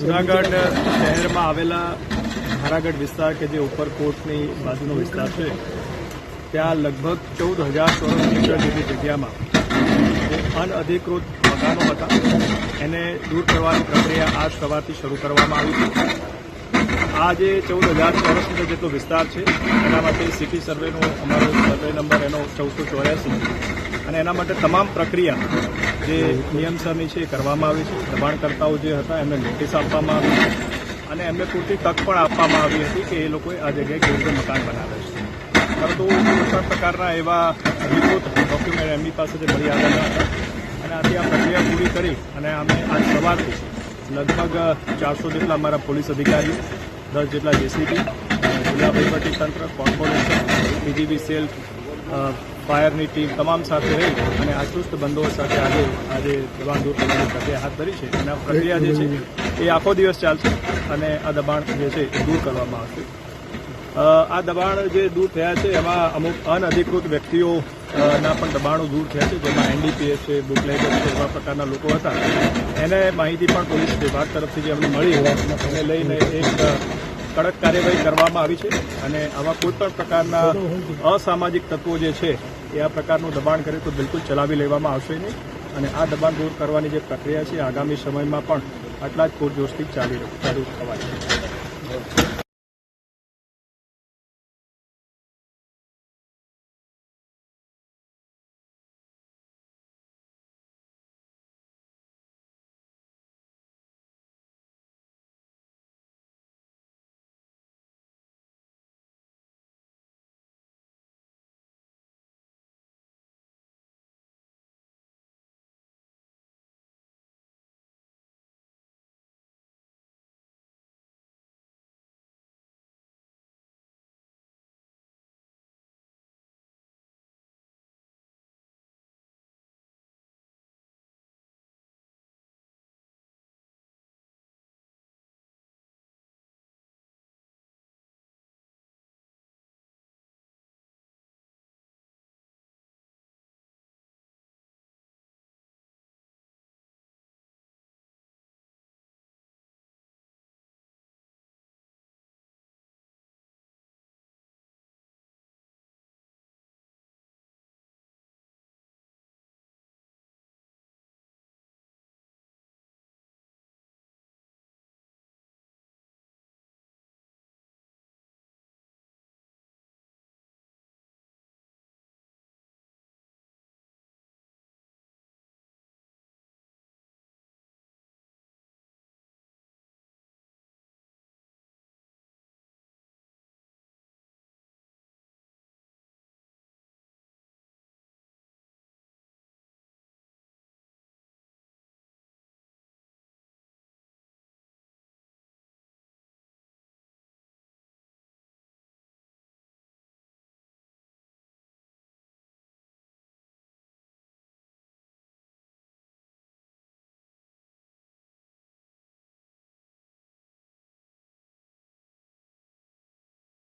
જુનાગઢ શહેરમાં આવેલા ભારાગઢ વિસ્તાર કે જે ઉપરકોટની બાજુનો વિસ્તાર છે, ત્યાં લગભગ ચૌદ હજાર ચોરસ મીટર જેટલી જગ્યામાં અનઅધિકૃત મકાનો હતા. એને દૂર કરવાની પ્રક્રિયા આજ સવારથી શરૂ કરવામાં આવી છે. આ જે ચૌદ હજાર ચોરસ મીટર જેટલો વિસ્તાર છે, એના માટે સિટી સર્વેનો અમારો સર્વે નંબર એનો ચૌદસો ચોર્યાસી અને એના માટે તમામ પ્રક્રિયા જે નિયમસરની છે એ કરવામાં આવી છે. દબાણકર્તાઓ જે હતા, એમને નોટિસ આપવામાં આવી છે. અને એમને પૂરતી તક પણ આપવામાં આવી હતી કે એ લોકોએ આ જગ્યાએ કેવી રીતે મકાન બનાવે છે. પરંતુ કોઈ પ્રકારના એવા અધિકૃત ડોક્યુમેન્ટ એમની પાસે જે મળી આવેલા હતા. અને આથી આ પ્રક્રિયા પૂરી કરી અને અમે આજ સવારથી લગભગ ચારસો જેટલા અમારા પોલીસ અધિકારીઓ દસ જેટલા જેસીબી જિલ્લા તંત્ર corporation P G B cell ફાયરની team તમામ સાથે રહી અને આ ચુસ્ત બંદોબસ્ત સાથે આજે આજે દબાણ દૂર કરવાની પ્રક્રિયા હાથ ધરી છે. અને આ પ્રક્રિયા જે છે, એ આખો દિવસ ચાલશે અને આ દબાણ જે છે, એ દૂર કરવામાં આવશે. આ દબાણ જે દૂર થયા છે, એમાં અમુક અનઅધિકૃત વ્યક્તિઓ ના પણ દબાણો દૂર થયા છે, જેમાં એનડીપીએસ છે બુકલેગર છે, એવા પ્રકારના લોકો હતા. એને માહિતી પણ પોલીસ વિભાગ તરફથી જે અમને મળી, એને લઈને એક કડક કાર્યવાહી કરવામાં આવી છે અને આવા કોઈપણ પ્રકારના અસામાજિક તત્વો જે છે, એ આ પ્રકારનું દબાણ કરે તો બિલકુલ ચલાવી લેવામાં આવશે નહીં. અને આ દબાણ દૂર કરવાની જે પ્રક્રિયા છે, આગામી સમયમાં પણ આટલા જ પૂરજોશથી ચાલી ચાલુ થવાની છે.